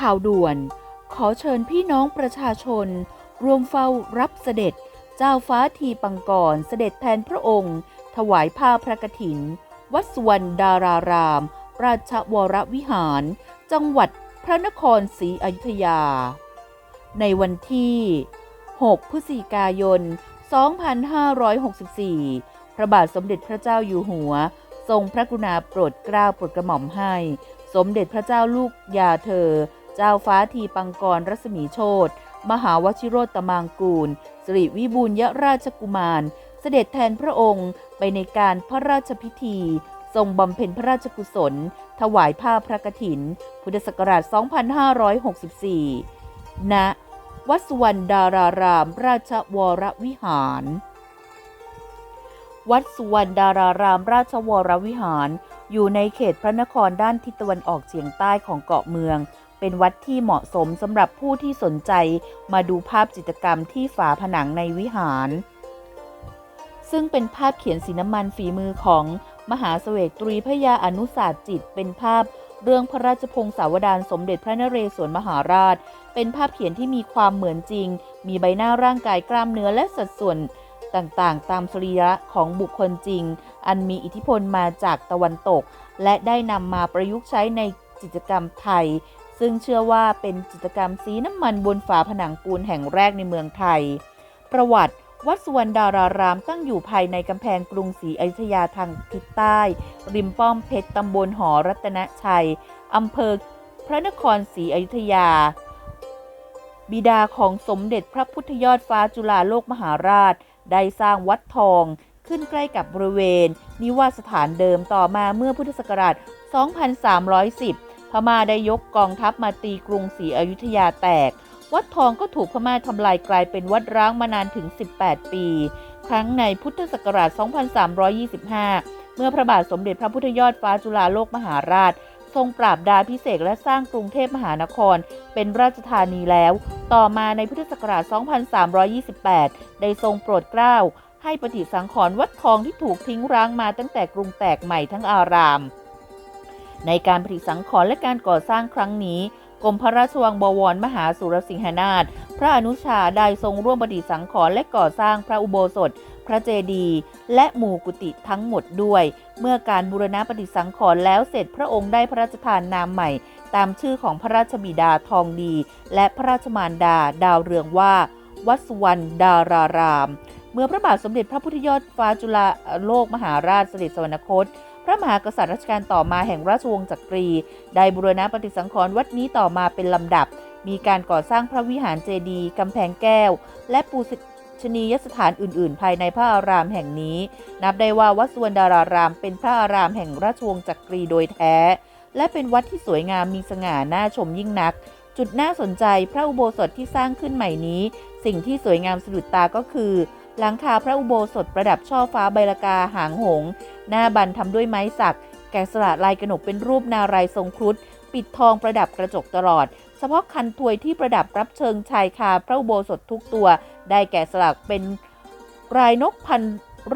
ข่าวด่วน ขอเชิญพี่น้องประชาชน รวมเฝ้ารับเสด็จ เจ้าฟ้าทีปังกรเสด็จแทนพระองค์ ถวายผ้าพระกฐิน วัดสวรรณดาราราม ราชวรวิหาร จังหวัดพระนครศรีอยุธยา ในวันที่ 6 พฤศจิกายน 2564 พระบาทสมเด็จพระเจ้าอยู่หัว ทรงพระกรุณาโปรดเกล้าโปรดกระหม่อมให้ สมเด็จพระเจ้าลูกยาเธอ เจ้าฟ้าทีปังกรรัศมีโชตมหาวชิโรตมางกูลสิริวิบูลยราชกุมาร เสด็จแทนพระองค์ไปในการพระราชพิธี ทรงบำเพ็ญพระราชกุศล ถวายผ้าพระกฐิน พุทธศักราช 2564 ณ วัดสุวรรณดาราราม ราชวรวิหาร วัดสุวรรณดาราราม ราชวรวิหาร อยู่ในเขตพระนครด้านทิศตะวันออกเฉียงใต้ของเกาะเมือง เป็นวัดที่เหมาะสมสำหรับผู้ที่สนใจมาดูภาพจิตรกรรมที่ฝาผนังในวิหาร ซึ่งเป็นภาพเขียนสีน้ำมันฝีมือของมหาเสวตรีพระยาอนุสาสจิต เป็นภาพเรื่องพระราชพงศาวดารสมเด็จพระนเรศวรมหาราช เป็นภาพเขียนที่มีความเหมือนจริง มีใบหน้าร่างกายกล้ามเนื้อและสัดส่วนต่างๆ ตามสรีระของบุคคลจริง อันมีอิทธิพลมาจากตะวันตก และได้นำมาประยุกต์ใช้ในจิตรกรรมไทย ซึ่งเชื่อว่าเป็นจิตรกรรมสีน้ำมันบนฝาผนังปูนแห่งแรกในเมืองไทย ประวัติวัดสุวรรณดารารามตั้งอยู่ภายในกำแพงกรุงศรีอยุธยาทางทิศใต้ ริมป้อมเพชรตำบลหอรัตนชัยอำเภอพระนครศรีอยุธยา บิดาของสมเด็จพระพุทธยอดฟ้าจุฬาโลกมหาราช ได้สร้างวัดทองขึ้นใกล้กับบริเวณ นิวาสถานเดิมต่อมาเมื่อพุทธศักราช 2310 พม่าได้ยกกองทัพมาตีกรุงศรีอยุธยาแตก วัดทองก็ถูกพม่าทำลายกลายเป็นวัดร้างมานานถึง 18 ปี ครั้งในพุทธศักราช 2325 เมื่อพระบาทสมเด็จพระพุทธยอดฟ้าจุฬาโลกมหาราช ทรงปราบดาพิเศษและสร้างกรุงเทพมหานคร เป็นราชธานีแล้ว ต่อมาในพุทธศักราช 2328 ได้ทรงโปรดเกล้าให้ปฏิสังขรณ์วัดทองที่ถูกทิ้งร้างมาตั้งแต่กรุงแตกใหม่ทั้งอาราม ในการปฏิสังขรณ์และการก่อสร้างครั้งนี้กรมพระราชวังบวรมหาสุรสิงหนาถพระอนุชาได้ทรงร่วมปฏิสังขรณ์และก่อสร้างพระอุโบสถ พระเจดีย์และหมู่กุฏิทั้งหมดด้วย เมื่อการบูรณะปฏิสังขรณ์แล้วเสร็จพระองค์ได้พระราชทานนามใหม่ ตามชื่อของพระราชบิดาทองดี และพระราชมารดาดาวเรืองว่า วัดสุวรรณดาราราม เมื่อพระบาทสมเด็จพระพุทธยอดฟ้าจุฬาโลกมหาราชเสด็จสวรรคต พระมหากษัตริย์รัชกาลต่อมาแห่งราชวงศ์จักรี ได้บูรณะปฏิสังขรณ์วัดนี้ต่อมาเป็นลำดับ มีการก่อสร้างพระวิหารเจดีย์กำแพงแก้ว และปูชนียสถานอื่น ๆ ภายในพระอารามแห่งนี้ นับได้ว่าวัดสุวรรณดารารามเป็นพระอารามแห่งราชวงศ์จักรีโดยแท้ และเป็นวัดที่สวยงามมีสง่าน่าชมยิ่งนัก จุดน่าสนใจพระอุโบสถที่สร้างขึ้นใหม่นี้ สิ่งที่สวยงามสะดุดตาก็คือ หลังคาพระอุโบสถประดับช่อฟ้าใบลากาหางหง หน้าบันทำด้วยไม้สัก แกะสลักลายกระหนกเป็นรูปนารายณ์ทรงครุฑปิดทองประดับกระจกตลอด เฉพาะคันถวยที่ประดับรับเชิงชายคาพระอุโบสถทุกตัว ได้แกะสลักเป็นรายนกพัน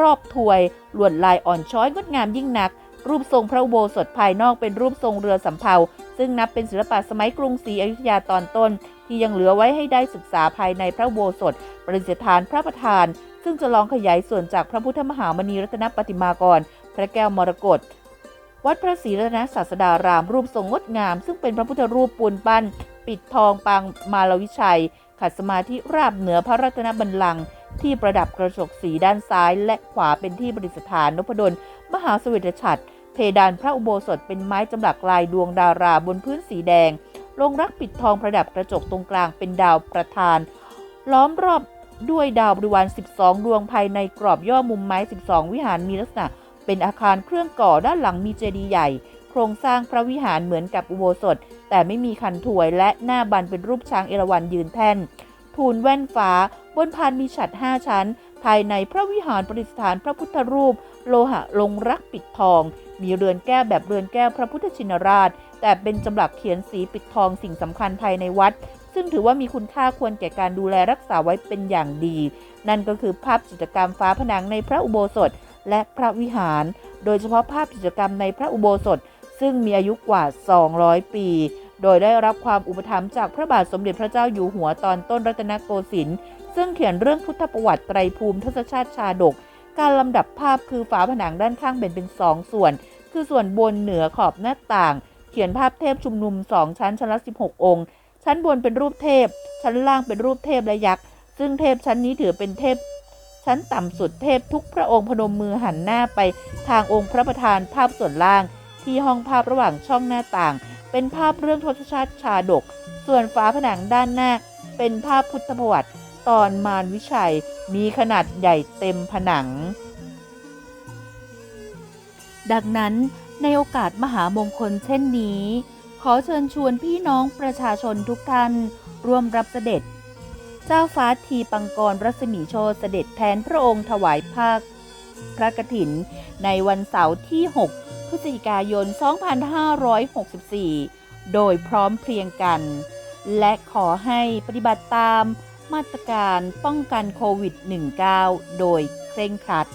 รอบถวยลวดลายอ่อนช้อยงดงามยิ่งนัก รูปทรงพระอุโบสถภายนอกเป็นรูปทรงเรือสำเภา ซึ่งนับเป็นศิลปะสมัยกรุงศรีอยุธยาตอนต้น ที่ยังเหลือไว้ให้ได้ศึกษาภายในพระโบสถประดิษฐานพระประธาน ซึ่งจะลองขยายส่วนจากพระพุทธมหามณีรัตนปฏิมากร พระแก้วมรกตวัดพระศรีรัตนศาสดาราม รูปทรงงดงาม ซึ่งเป็นพระพุทธรูปปูนปั้น ปิดทองปางมาลวิชัย ขัดสมาธิราบเหนือพระรัตนบัลลังก์ที่ประดับกระจกสีด้านซ้ายและขวาเป็นที่ประดิษฐานนพดลมหาสวิตฉัตรเพดานพระอุโบสถเป็นไม้จำหลักลายดวงดาราบนพื้นสีแดง ลงรักปิดทองประดับกระจกตรงกลางเป็นดาวประธาน ล้อมรอบด้วยดาวบริวาร 12 ดวงภายในกรอบย่อมุมไม้ 12 วิหารมีลักษณะ เป็นอาคารเครื่องก่อด้านหลังมีเจดีย์ใหญ่ โครงสร้างพระวิหารเหมือนกับอุโบสถ แต่ไม่มีคันถวยและหน้าบันเป็นรูปช้างเอราวัณยืนแท่นทูลแว่นฟ้า บนพานมีฉัตรห้าชั้น ภายในพระวิหารประดิษฐานพระพุทธรูป โลหะลงรักปิดทอง มีเรือนแก้วแบบเรือนแก้วพระพุทธชินราช แต่เป็นจำหลักเขียนสีปิดทองสิ่งสำคัญภายในวัด ซึ่งถือว่ามีคุณค่าควรแก่การดูแลรักษาไว้เป็นอย่างดี นั่นก็คือภาพจิตรกรรมฝาผนังในพระอุโบสถ และพระวิหาร โดยเฉพาะภาพกิจกรรมในพระอุโบสถ ซึ่งมีอายุกว่า 200 ปี โดยได้รับความอุปถัมภ์จากพระบาทสมเด็จพระเจ้าอยู่หัวตอนต้นรัตนโกสินทร์ซึ่งเขียนเรื่องพุทธประวัติไตรภูมิทศชาติชาดก การลำดับภาพคือฝาผนังด้านข้างแบ่งเป็นสองส่วน คือส่วนบนเหนือขอบหน้าต่าง เขียนภาพเทพชุมนุมสองชั้นชั้นละ 16 องค์ ชั้นบนเป็นรูปเทพ ชั้นล่างเป็นรูปเทพและยักษ์ ซึ่งเทพชั้นนี้ถือเป็นเทพ ชั้นต่ำสุดเทพทุกพระองค์พนมมือหันหน้าไปทางองค์พระประธานภาพส่วนล่าง ที่ห้องภาพระหว่างช่องหน้าต่าง เป็นภาพเรื่องทศชาติชาดก ส่วนฝาผนังด้านหน้า เป็นภาพพุทธประวัติ ตอนมารวิชัย มีขนาดใหญ่เต็มผนังดังนั้น ในโอกาสมหามงคลเช่นนี้ ขอเชิญชวนพี่น้องประชาชนทุกท่าน ร่วมรับเสด็จ เจ้าฟ้าทีปังกรรัศมีโชเสด็จแทนพระองค์ถวายภาค พระกฐิน ในวันเสาร์ที่ 6 พฤศจิกายน 2564 โดยพร้อมเพรียงกัน และขอให้ปฏิบัติตามมาตรการป้องกันโควิด -19 โดยเคร่งครัด